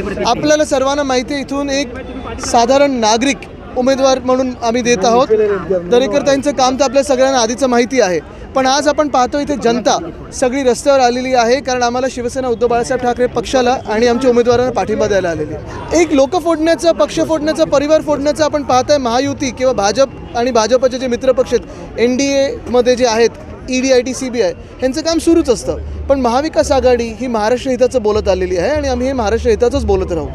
आपल्याला सर्वांना माहिती आहे इथून एक साधारण नागरिक उमेदवार म्हणून आम्ही देत आहोत. दरेकर त्यांचं काम तर आपल्या सगळ्यांना आधीचं माहिती आहे. पण आज आपण पाहतो इथे जनता सगळी रस्त्यावर आलेली आहे कारण आम्हाला शिवसेना उद्धव बाळासाहेब ठाकरे पक्षाला आणि आमच्या उमेदवारांना पाठिंबा द्यायला आलेली. एक लोक फोडण्याचा पक्ष फोडण्याचा परिवार फोडण्याचा आपण पाहताय महायुती किंवा भाजप आणि भाजपचे जे मित्रपक्ष आहेत एन डी एमध्ये जे आहेत E D I T C B I ह्यांचं काम सुरूच असतं. पण महाविकास आघाडी ही महाराष्ट्र हिताचं बोलत आलेली आहे आणि आम्ही हे महाराष्ट्र हिताचंच बोलत राहू.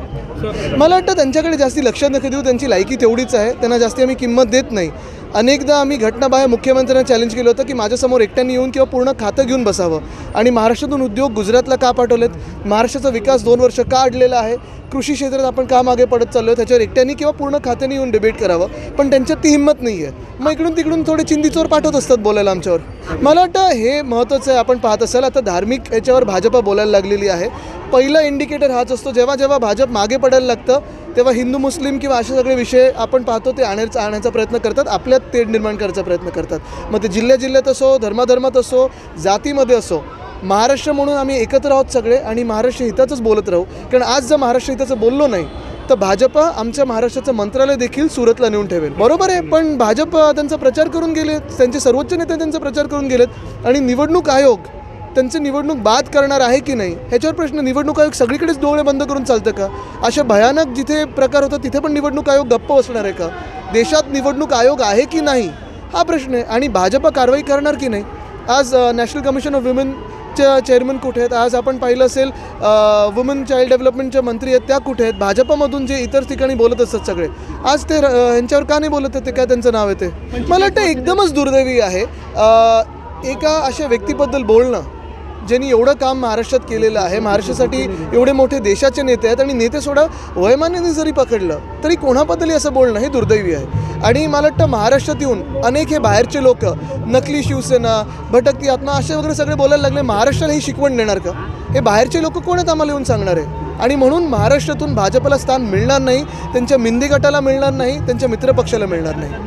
मला वाटतं त्यांच्याकडे जास्ती लक्ष नका देऊ त्यांची लायकी तेवढीच आहे. त्यांना जास्ती आम्ही किंमत देत नाही. अनेकदा आम्ही घटनाबाह्य मुख्यमंत्र्यांना चॅलेंज केलं होतं की माझ्यासमोर एकट्याने येऊन किंवा पूर्ण खातं घेऊन बसावं. आणि महाराष्ट्रातून उद्योग गुजरातला का पाठवलेत? महाराष्ट्राचा विकास दोन वर्ष का अडलेला आहे? कृषी क्षेत्रात आपण का मागे पडत चाललो त्याच्यावर एकट्याने किंवा पूर्ण खात्याने येऊन डिबेट करावं. पण त्यांच्यात ती हिंमत नाही आहे मग इकडून तिकडून थोडे चिंदीचोर पाठवत असतात बोलायला आमच्यावर. मला वाटतं हे महत्त्वाचं आहे. आपण पाहत असाल आता धार्मिक याच्यावर भाजपा बोलायला लागलेली आहे. पहिला इंडिकेटर हाच असतो जेव्हा जेव्हा भाजप मागे पडायला लागतं तेव्हा हिंदू मुस्लिम किंवा असे सगळे विषय आपण पाहतो ते आणायचा आणायचा प्रयत्न करतात आपल्यात तेढ निर्माण करायचा प्रयत्न करतात. मग ते जिल्ह्या जिल्ह्यात असो धर्माधर्मात असो जातीमध्ये असो महाराष्ट्र म्हणून आम्ही एकत्र आहोत सगळे आणि महाराष्ट्र हिताचंच बोलत राहू. कारण आज जर महाराष्ट्र हिताचं बोललो नाही तर भाजप आमच्या महाराष्ट्राचं मंत्रालय देखील सुरतला नेऊन ठेवेल. बरोबर आहे पण भाजप त्यांचा प्रचार करून गेलेत त्यांचे सर्वोच्च नेते त्यांचा प्रचार करून गेलेत आणि निवडणूक आयोग त्यांचे निवडणूक बाद करणार आहे की नाही ह्याच्यावर प्रश्न. निवडणूक आयोग सगळीकडेच डोळे बंद करून चालतं का? अशा भयानक जिथे प्रकार होतात तिथे पण निवडणूक आयोग गप्प बसणार आहे का? देशात निवडणूक आयोग आहे की नाही? हा प्रश्न आहे. आणि भाजप कारवाई करणार की नाही? आज नॅशनल कमिशन ऑफ वुमेनच्या चेअरमन कुठे आहेत? आज आपण पाहिलं असेल वुमन चाइल्ड डेव्हलपमेंटच्या मंत्री आहेत त्या कुठे आहेत? भाजपमधून जे इतर ठिकाणी बोलत असतात सगळे. आज ते ह्यांच्यावर का नाही बोलत आहेत? ते काय त्यांचं नाव येते मला वाटतं एकदमच दुर्दैवी आहे. एका अशा व्यक्तीबद्दल बोलणं ज्यांनी एवढं काम महाराष्ट्रात केलेलं आहे महाराष्ट्रासाठी एवढे मोठे देशाचे नेते आहेत आणि नेते सोडा वयमान्याने जरी पकडलं तरी कोणाबद्दलही असं बोलणं हे दुर्दैवी आहे. आणि मला वाटतं महाराष्ट्रात येऊन अनेक हे बाहेरचे लोक नकली शिवसेना भटकती आत्मा असे वगैरे सगळे बोलायला लागले महाराष्ट्राला ही शिकवण देणार का? हे बाहेरचे लोक कोण आहेत आम्हाला येऊन सांगणार आहे? आणि म्हणून महाराष्ट्रातून भाजपला स्थान मिळणार नाही त्यांच्या मिंदी गटाला मिळणार नाही त्यांच्या मित्रपक्षाला मिळणार नाही.